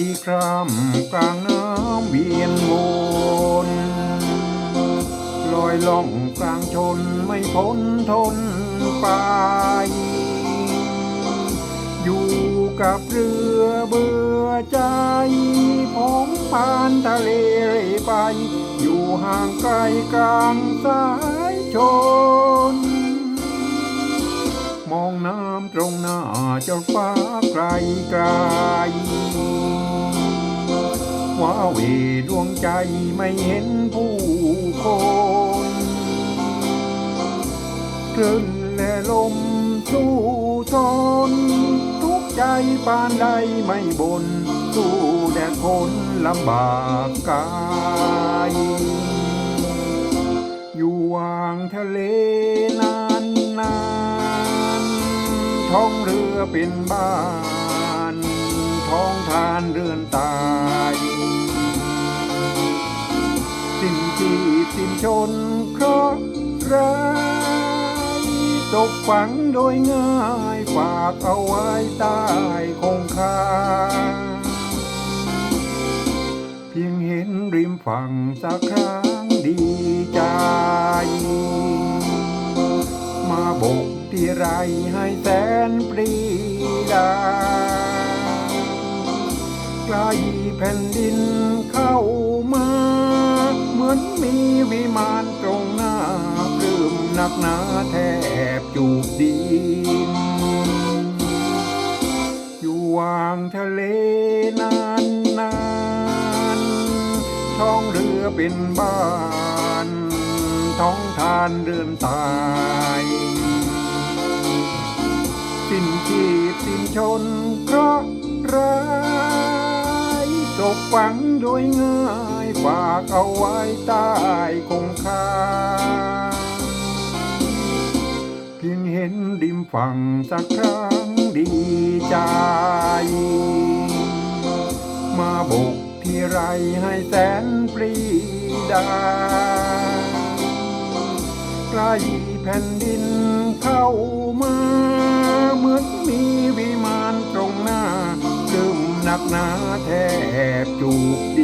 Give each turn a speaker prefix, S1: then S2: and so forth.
S1: ที่คร่ำกลางน้ำเวียนวนลอยล่องกลางชนไม่พ้นทนไปอยู่กับเรือเบื่อใจผมผ่านทะเลเร่ไป อยู่ห่างไกลกลางสายชน มองน้ำตรงหน้าจนฟ้าไกลไกล เวดวงใจไม่เห็นผู้คนคลื่นและลมสู้ทนทุกใจปานใดไม่บน สู้แดดคนลำบากกาย อยู่วางทะเลนานนานท้องเรือเป็นบ้าน ท้องทานเรือนตาย ชนเคราะห์ร้ายตกฝังโดยง่ายฝากเอาไว้ใต้คงคาเพียงเห็นริมฝั่งสักครั้งดีใจ มาบกที่ไรให้แสนปรีดาใกล้แผ่นดินเข้ามา อนมีวิมานตรงหน้าปลื้มหนักหนาแทบจูบดินอยู่วางทะเลนานนานท้องเรือเป็นบ้าน ท้องทานเรือนตายสิ้นชีพสิ้นชนเพราะร้า ยตกฝังโดยง่ายฝากเอาไว้ใต้คงคาเพียงเห็นริมฝั่งสักครั้งดีใจ มาบกที่ไรให้แสนปรีดาใกล้แผ่นดินเข้ามา 就